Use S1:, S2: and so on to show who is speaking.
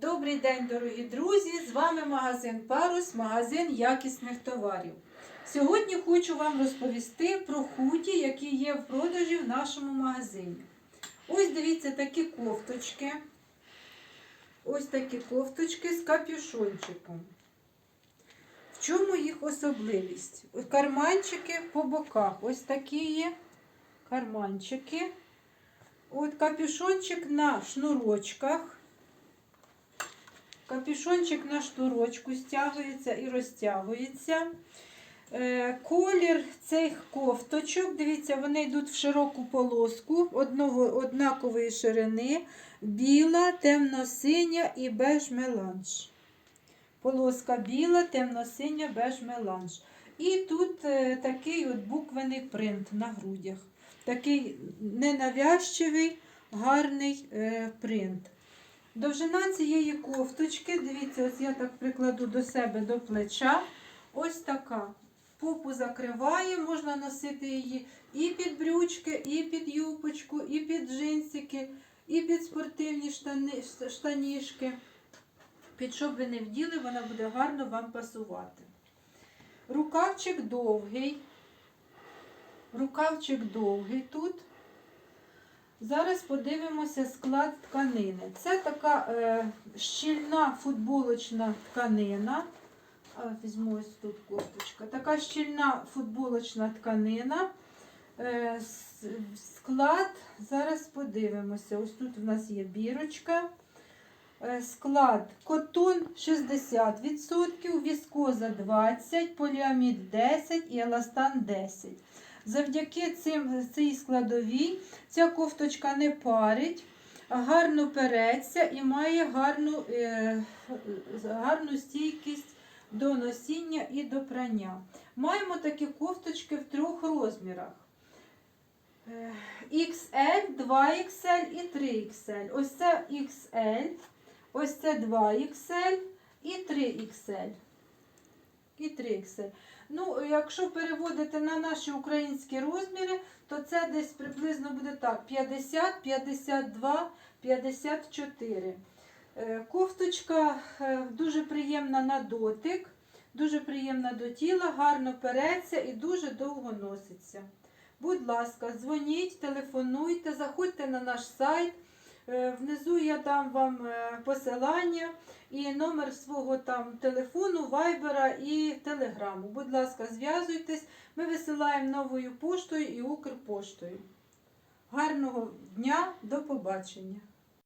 S1: Добрий день, дорогі друзі! З вами магазин Парус, магазин якісних товарів. Сьогодні хочу вам розповісти про худі, які є в продажі в нашому магазині. Ось дивіться такі кофточки. Ось такі кофточки з капюшончиком. В чому їх особливість? Карманчики по боках. Ось такі є карманчики. От капюшончик на шнурочках. Капюшончик на шнурочку стягується і розтягується. Е, Колір цих кофточок, дивіться, вони йдуть в широку полоску одного, однакової ширини, біла, темно-синя і беж меланж. Полоска біла, темно-синя, беж меланж. І тут е, такий от буквений принт на грудях. Такий ненавязчивий, гарний е, принт. Довжина цієї кофточки, дивіться, ось я так прикладу до себе до плеча. Ось така. Попу закриває, можна носити її і під брючки, і під юбочку, і під джинсики, і під спортивні штани, штанішки. Під що б ви не вділи, вона буде гарно вам пасувати. Рукавчик довгий. Рукавчик довгий тут. Зараз подивимося склад тканини. Це така е, щільна футболочна тканина. Візьму ось тут кофточка. Така щільна футболочна тканина. Е, склад, зараз подивимося. Ось тут у нас є бірочка. Е, Склад котон 60%, віскоза 20%, поліамід 10% і еластан 10%. Завдяки цим, цій складовій ця кофточка не парить, гарно переться і має гарну, е, гарну стійкість до носіння і до прання. Маємо такі кофточки в трьох розмірах. Е, XL, 2XL і 3XL. Ось це XL, ось це 2XL і 3XL. 3XL. Ну, якщо переводити на наші українські розміри, то це десь приблизно буде так: 50, 52, 54. Е, Кофточка е, дуже приємна на дотик, дуже приємна до тіла, гарно переться і дуже довго носиться. Будь ласка, дзвоніть, телефонуйте, заходьте на наш сайт. Е, Внизу я дам вам е, посилання і номер свого там телефону, вайбера і телеграму. Будь ласка, зв'язуйтесь. Ми висилаємо новою поштою і Укрпоштою. Гарного дня, до побачення!